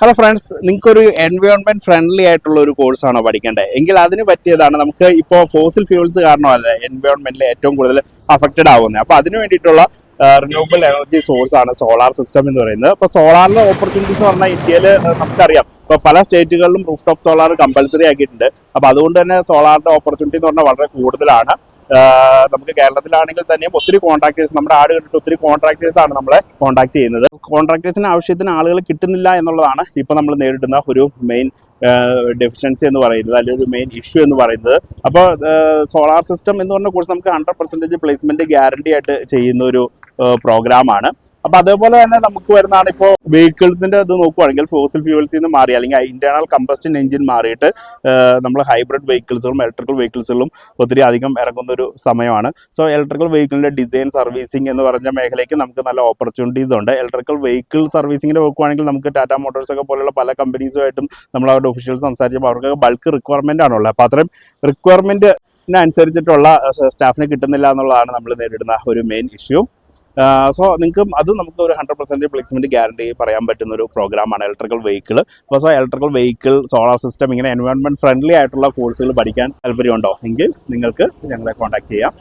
Hello friends നിങ്ങൾക്ക് ഒരു environment friendly ആയിട്ടുള്ള ഒരു കോഴ്സ് കോഴ്സാണോ പഠിക്കേണ്ടത്? എങ്കിൽ അതിന് പറ്റിയതാണ് നമുക്ക് ഇപ്പോൾ ഫോസിൽ ഫ്യൂൾസ് കാരണമല്ല എൻവയോൺമെന്റിൽ ഏറ്റവും കൂടുതൽ അഫക്റ്റഡ് ആവുന്നത്. അപ്പോൾ അതിന് വേണ്ടിയിട്ടുള്ള റിന്യൂവബിൾ എനർജി സോഴ്സ് ആണ് സോളാർ സിസ്റ്റം എന്ന് പറയുന്നത്. അപ്പോൾ സോളാറിന്റെ ഓപ്പർച്യൂണിറ്റീസ് പറഞ്ഞാൽ ഇന്ത്യയിൽ നമുക്കറിയാം. ഇപ്പോൾ പല സ്റ്റേറ്റുകളിലും റൂഫ് ടോപ്പ് സോളാർ കമ്പൽസറി ആക്കിയിട്ടുണ്ട്. അപ്പോൾ അതുകൊണ്ട് തന്നെ സോളാറിന്റെ ഓപ്പർച്യൂണിറ്റി എന്ന് പറഞ്ഞാൽ വളരെ കൂടുതലാണ്. നമുക്ക് കേരളത്തിലാണെങ്കിൽ തന്നെയും ഒത്തിരി കോൺട്രാക്ടേഴ്സ് നമ്മുടെ ആട് കണ്ടിട്ട് ഒത്തിരി കോൺട്രാക്ടേഴ്സ് ആണ് നമ്മളെ കോൺടാക്ട് ചെയ്യുന്നത്. കോൺട്രാക്ടേഴ്സിന് ആവശ്യത്തിന് ആളുകൾ കിട്ടുന്നില്ല എന്നുള്ളതാണ് ഇപ്പൊ നമ്മൾ നേരിടുന്ന ഒരു മെയിൻ ഡെഫിഷ്യൻസി എന്ന് പറയുന്നത് അല്ലെങ്കിൽ ഒരു മെയിൻ ഇഷ്യൂ എന്ന് പറയുന്നത്. അപ്പോൾ സോളാർ സിസ്റ്റം എന്ന് പറഞ്ഞ കോഴ്സ് നമുക്ക് ഹൺഡ്രഡ് പെർസെന്റേജ് പ്ലേസ്മെന്റ് ഗ്യാരണ്ടി ആയിട്ട് ചെയ്യുന്ന ഒരു പ്രോഗ്രാമാണ് അപ്പോൾ അതേപോലെ തന്നെ നമുക്ക് വരുന്നതാണ് ഇപ്പോൾ വെഹിക്കിൾസിന്റെ ഇത് നോക്കുവാണെങ്കിൽ ഫോസിൽ ഫ്യൂവൽസിൽ നിന്ന് മാറി അല്ലെങ്കിൽ ഇന്റേണൽ കമ്പസ്റ്റൻ എഞ്ചിൻ മാറിയിട്ട് നമ്മൾ ഹൈബ്രിഡ് വെഹിക്കിൾസുകളും ഇലക്ട്രിക്കൽ വെഹിക്കിൾസുകളും ഒത്തിരി അധികം ഇറങ്ങുന്ന ഒരു സമയമാണ്. സോ ഇലക്ട്രിക്കൽ വെഹിക്കിളിന്റെ ഡിസൈൻ സർവീസിംഗ് എന്ന് പറഞ്ഞ മേഖലയ്ക്ക് നമുക്ക് നല്ല ഓപ്പർച്യൂണിറ്റീസ് ഉണ്ട്. ഇലക്ട്രിക്കൽ വെഹിക്കിൾ സർവീസിങ്ങിന്റെ നോക്കുവാണെങ്കിൽ നമുക്ക് ടാറ്റ മോട്ടോഴ്സ് ഒക്കെ പോലുള്ള പല കമ്പനീസുമായിട്ടും നമ്മൾ അവരുടെ ഒഫീഷ്യൽസ് സംസാരിച്ചപ്പോൾ അവർക്ക് ബൾക്ക് റിക്വയർമെന്റ് ആണുള്ളത്. അപ്പോൾ അത്രയും റിക്വയർമെന്റിനനുസരിച്ചിട്ടുള്ള സ്റ്റാഫിനെ കിട്ടുന്നില്ല എന്നുള്ളതാണ് നമ്മൾ നേരിടുന്ന ഒരു മെയിൻ ഇഷ്യൂ സോ നിങ്ങൾക്ക് അത് നമുക്ക് ഒരു ഹൺഡ്രഡ് പെർസെന്റ് പ്ലേസ്മെന്റ് ഗ്യാരണ്ടി പറയാൻ പറ്റുന്ന ഒരു പ്രോഗ്രാമാണ് ഇലക്ട്രിക്കൽ വെഹിക്കിൾ അപ്പോൾ so electrical vehicle solar system ഇങ്ങനെ എൻവയോൺമെന്റ് ഫ്രണ്ട്ലി ആയിട്ടുള്ള കോഴ്സുകൾ പഠിക്കാൻ താല്പര്യമുണ്ടോ? എങ്കിൽ നിങ്ങൾക്ക് ഞങ്ങളെ കോൺടാക്ട് ചെയ്യാം.